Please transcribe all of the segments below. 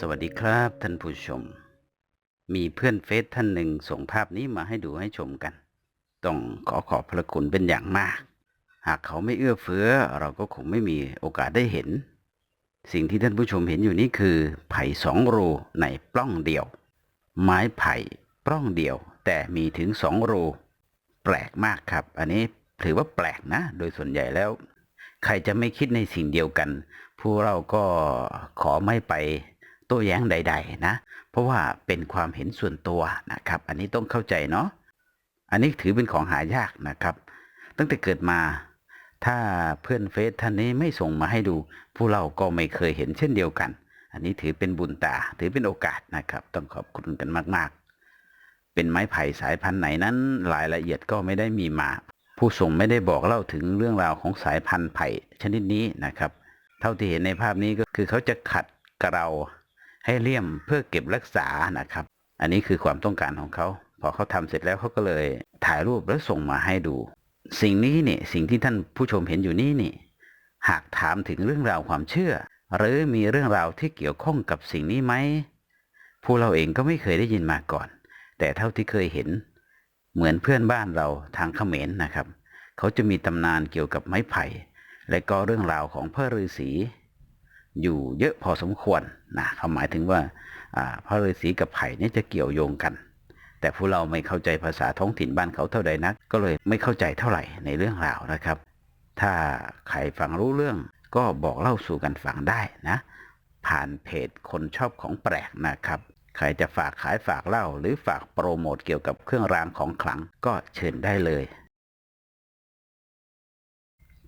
สวัสดีครับท่านผู้ชม มีเพื่อนเฟซท่านหนึ่งส่งภาพนี้มาให้ดูให้ชมกัน ต้องขอขอบพระคุณเป็นอย่างมาก หากเขาไม่เอื้อเฟื้อ เราก็คงไม่มีโอกาสได้เห็น สิ่งที่ท่านผู้ชมเห็นอยู่นี้คือ ไผ่สองรูในปล้องเดียว ไม้ไผ่ปล้องเดียว แต่มีถึงสองรูแปลกมากครับ อันนี้ถือว่าแปลกนะ โดยส่วนใหญ่แล้ว ใครจะไม่คิดในสิ่งเดียวกัน ผู้เราก็ขอไม่ไป โต้แย้งใด ๆ นะ เพราะว่าเป็นความเห็นส่วนตัวนะครับ อันนี้ต้องเข้าใจเนาะอันนี้ถือเป็นของหายากนะครับ ตั้งแต่เกิดมา ถ้าเพื่อนเฟซท่านนี้ไม่ส่งมาให้ดู ผู้เราก็ไม่เคยเห็นเช่นเดียวกัน อันนี้ถือเป็นบุญตา ถือเป็นโอกาสนะครับ ต้องขอบคุณกันมากๆ เป็นไม้ไผ่สายพันธุ์ไหนนั้นรายละเอียดก็ไม่ได้มีมา ผู้ส่งไม่ได้บอกเล่าถึงเรื่องราวของสายพันธุ์ไผ่ชนิดนี้นะครับ เท่าที่เห็นในภาพนี้ก็คือเขาจะขัดเกลา ให้เลี่ยมเพื่อเก็บรักษานะครับ อันนี้คือความต้องการของเขา พอเขาทำเสร็จแล้วเขาก็เลยถ่ายรูปแล้วส่งมาให้ดู สิ่งนี้เนี่ยสิ่งที่ท่านผู้ชมเห็นอยู่นี่นี่ หากถามถึงเรื่องราวความเชื่อ หรือมีเรื่องราวที่เกี่ยวข้องกับสิ่งนี้ไหมผู้เราเองก็ไม่เคยได้ยินมาก่อน แต่เท่าที่เคยเห็น เหมือนเพื่อนบ้านเราทางเขมรนะครับ เขาจะมีตำนานเกี่ยวกับไม้ไผ่ และก็เรื่องราวของพระฤาษี อยู่เยอะพอสมควรนะเขาหมายถึงว่าพระฤาษีกับไผ่นี่จะเกี่ยวโยงกัน แต่ผู้เราไม่เข้าใจภาษาท้องถิ่นบ้านเขาเท่าใดนัก ก็เลยไม่เข้าใจเท่าไหร่ในเรื่องราวนะครับ ถ้าใครฟังรู้เรื่องก็บอกเล่าสู่กันฟังได้นะ ผ่านเพจคนชอบของแปลกนะครับ ใครจะฝากขายฝากเล่า หรือฝากโปรโมทเกี่ยวกับเครื่องรางของขลังก็เชิญได้เลย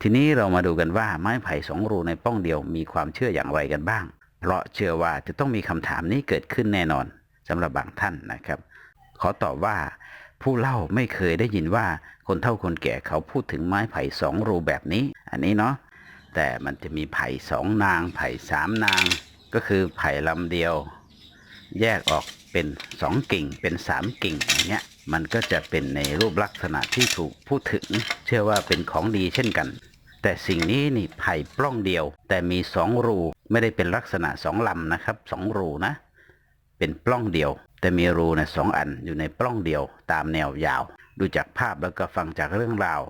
ทีนี้เรามาดูกันว่าไม้ไผ่สองรูในป้องเดียวมีความเชื่ออย่างไรกันบ้าง เพราะเชื่อว่าจะต้องมีคำถามนี้เกิดขึ้นแน่นอนสำหรับบางท่านนะครับ ขอตอบว่า ผู้เล่าไม่เคยได้ยินว่าคนเฒ่าคนแก่เขาพูดถึงไม้ไผ่สองรูแบบนี้ อันนี้เนาะแต่มันจะมีไผ่สองนาง ไผ่สามนาง ก็คือไผ่ลำเดียว แยกออก เป็นสองกิ่งเป็นสามกิ่งอย่างเงี้ยมันก็จะเป็นในรูปลักษณะที่ถูกพูดถึง เชื่อว่าเป็นของดีเช่นกัน แต่สิ่งนี้นี่ไผ่ปล้องเดียว แต่มีสองรู ไม่ได้เป็นลักษณะสองลำนะครับสองรูนะ เป็นปล้องเดียว แต่มีรูนะสองอันอยู่ในปล้องเดียว ตามแนวยาว ดูจากภาพแล้วก็ฟังจากเรื่องราว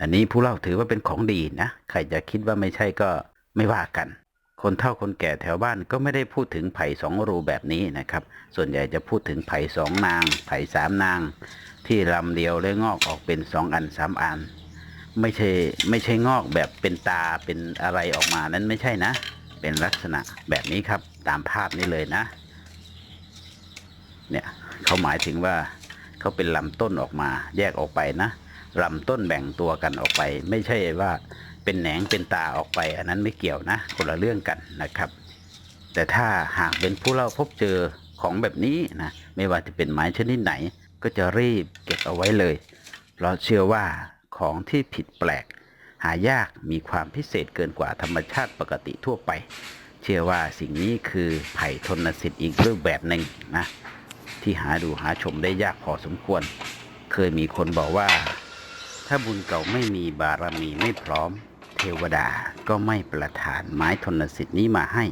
อันนี้ผู้เล่าถือว่าเป็นของดีนะ ใครจะคิดว่าไม่ใช่ก็ไม่ว่ากัน คนเฒ่าคนแก่แถวบ้านก็ไม่ได้พูดถึงไผ่สองรูแบบนี้นะครับ ส่วนใหญ่จะพูดถึงไผ่สองนาง ไผ่สามนาง ที่ลำเดียวและงอกออกเป็นสองอันสามอัน ไม่ใช่ไม่ใช่งอกแบบเป็นตาเป็นอะไรออกมานั้นไม่ใช่นะ เป็นลักษณะแบบนี้ครับตามภาพนี้เลยนะ เนี่ยเขาหมายถึงว่าเขาเป็นลำต้นออกมา แยกออกไปนะลำต้นแบ่งตัวกันออกไป ไม่ใช่ว่า เป็นแหนงเป็นตาออกไป อันนั้นไม่เกี่ยวนะคนละเรื่องกันนะครับ แต่ถ้าหากเป็นผู้เล่าพบเจอของแบบนี้นะไม่ว่าจะเป็นไม้ชนิดไหน ก็จะรีบเก็บเอาไว้เลย เพราะเชื่อว่าของที่ผิดแปลก หายากมีความพิเศษเกินกว่าธรรมชาติปกติทั่วไป เชื่อว่าสิ่งนี้คือไผ่ทนสิทธิ์อีกรูปแบบหนึ่งนะที่หาดูหาชมได้ยากพอสมควร เคยมีคนบอกว่า ถ้าบุญเก่าไม่มีบารมีไม่พร้อม เทวดาก็ไม่ประทานไม้ทนสิทธิ์นี้มาให้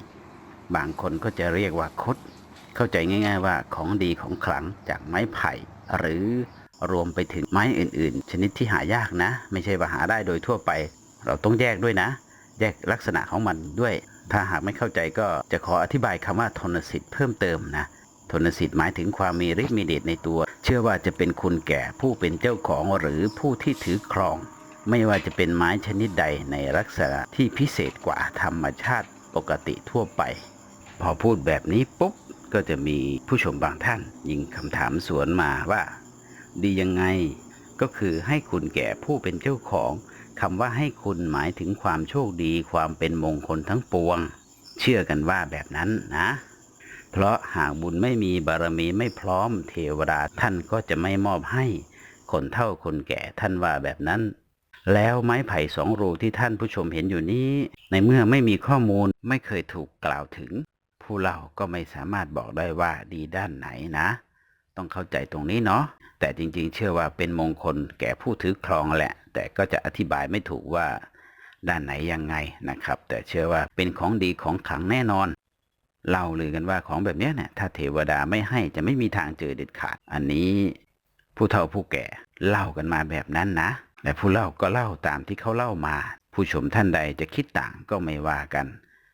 บางคนก็จะเรียกว่าคด เข้าใจง่าย ๆ ว่าของดีของขลังจากไม้ไผ่ หรือรวมไปถึงไม้อื่น ๆ ชนิดที่หายากนะ ไม่ใช่ว่าหาได้โดยทั่วไป เราต้องแยกด้วยนะ แยกลักษณะของมันด้วย ถ้าหากไม่เข้าใจก็จะขออธิบายคำว่าทนสิทธิ์เพิ่มเติมนะทนสิทธิ์หมายถึงความมีฤทธิ์มีเดชในตัว เชื่อว่าจะเป็นคุณแก่ผู้เป็นเจ้าของหรือผู้ที่ถือครอง ไม่ว่าจะเป็นไม้ชนิดใดในลักษณะที่พิเศษกว่าธรรมชาติปกติทั่วไป พอพูดแบบนี้ปุ๊บก็จะมีผู้ชมบางท่าน ยิงคำถามสวนมาว่า ดียังไง ก็คือให้คุณแก่ผู้เป็นเจ้าของคำว่าให้คุณหมายถึงความโชคดีความเป็นมงคลทั้งปวง เชื่อกันว่าแบบนั้นนะ เพราะหากบุญไม่มีบารมีไม่พร้อมเทวดาท่านก็จะไม่มอบให้ คนเท่าคนแก่ท่านว่าแบบนั้น แล้วไม้ไผ่สองรูที่ท่านผู้ชมเห็นอยู่นี้ ในเมื่อไม่มีข้อมูลไม่เคยถูกกล่าวถึง ผู้เล่าก็ไม่สามารถบอกได้ว่าดีด้านไหนนะ ต้องเข้าใจตรงนี้เนาะแต่จริงๆ เชื่อว่าเป็นมงคลแก่ผู้ถือครองแหละ แต่ก็จะอธิบายไม่ถูกว่า ด้านไหนยังไงนะครับ แต่เชื่อว่าเป็นของดีของขลังแน่นอนเล่าลือกันว่าของแบบนี้เนี่ยถ้าเทวดาไม่ให้จะไม่มีทางเจอเด็ดขาด อันนี้ผู้เฒ่าผู้แก่เล่ากันมาแบบนั้นนะ และผู้เล่าก็เล่าตามที่เขาเล่ามา ผู้ชมท่านใดจะคิดต่างก็ไม่ว่ากัน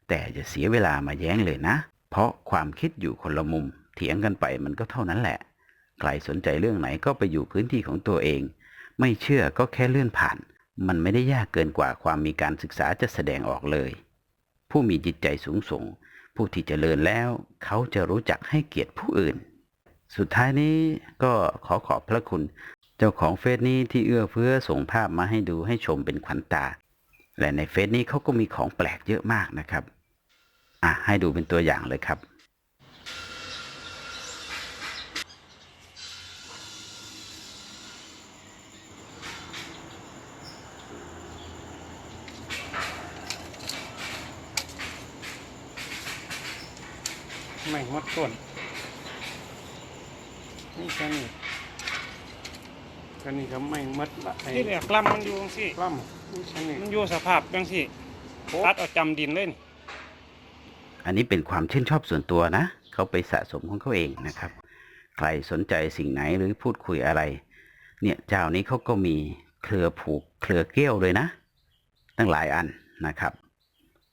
แต่จะเสียเวลามาแย้งเลยนะ เพราะความคิดอยู่คนละมุม เถียงกันไปมันก็เท่านั้นแหละ ใครสนใจเรื่องไหนก็ไปอยู่พื้นที่ของตัวเอง ไม่เชื่อก็แค่เลื่อนผ่าน มันไม่ได้ยากเกินกว่าความมีการศึกษาจะแสดงออกเลย ผู้มีจิตใจสูงส่ง ผู้ที่เจริญแล้ว เขาจะรู้จักให้เกียรติผู้อื่นสุดท้ายนี้ก็ขอขอบพระคุณ เจ้าของเฟซนี้ที่เอื้อเฟื้อส่งภาพมาให้ดูให้ชมเป็นขวัญตา และในเฟซนี้เขาก็มีของแปลกเยอะมากนะครับ อะให้ดูเป็นตัวอย่างเลยครับไม่หมดต้นนี่แค่นี้ แค่นี้ก็ไม่หมดละไอ้ที่เหลือกล้ำมันอยู่จังซี่กล้ำนี่แค่นี้มันอยู่สภาพจังซี่ตัดเอาจำดินเลยนี่อันนี้เป็นความชื่นชอบส่วนตัวนะ เขาไปสะสมของเขาเองนะครับ ใครสนใจสิ่งไหนหรือพูดคุยอะไร เนี่ยเจ้านี้เขาก็มีเครือผูกเครือเกี้ยวเลยนะ ตั้งหลายอันนะครับ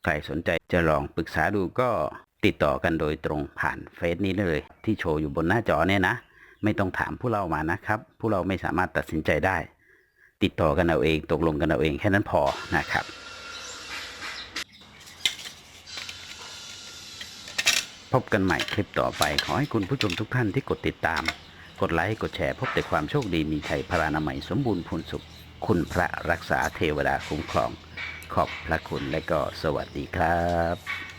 ใครสนใจจะลองปรึกษาดูก็ติดต่อกันโดยตรงผ่านเฟซนี้เลย ที่โชว์อยู่บนหน้าจอเนี่ยนะ ไม่ต้องถามผู้เรามานะครับ ผู้เราไม่สามารถตัดสินใจได้ ติดต่อกันเอาเองตกลงกันเอาเองแค่นั้นพอนะครับพบกันใหม่คลิปต่อไปขอให้คุณผู้ชมทุกท่านที่กดติดตาม กดไลค์กดแชร์พบแต่ความโชคดีมีชัยพรานามัยสมบูรณ์พูนสุข คุณพระรักษาเทวดาคุ้มครอง ขอบพระคุณและก็สวัสดีครับ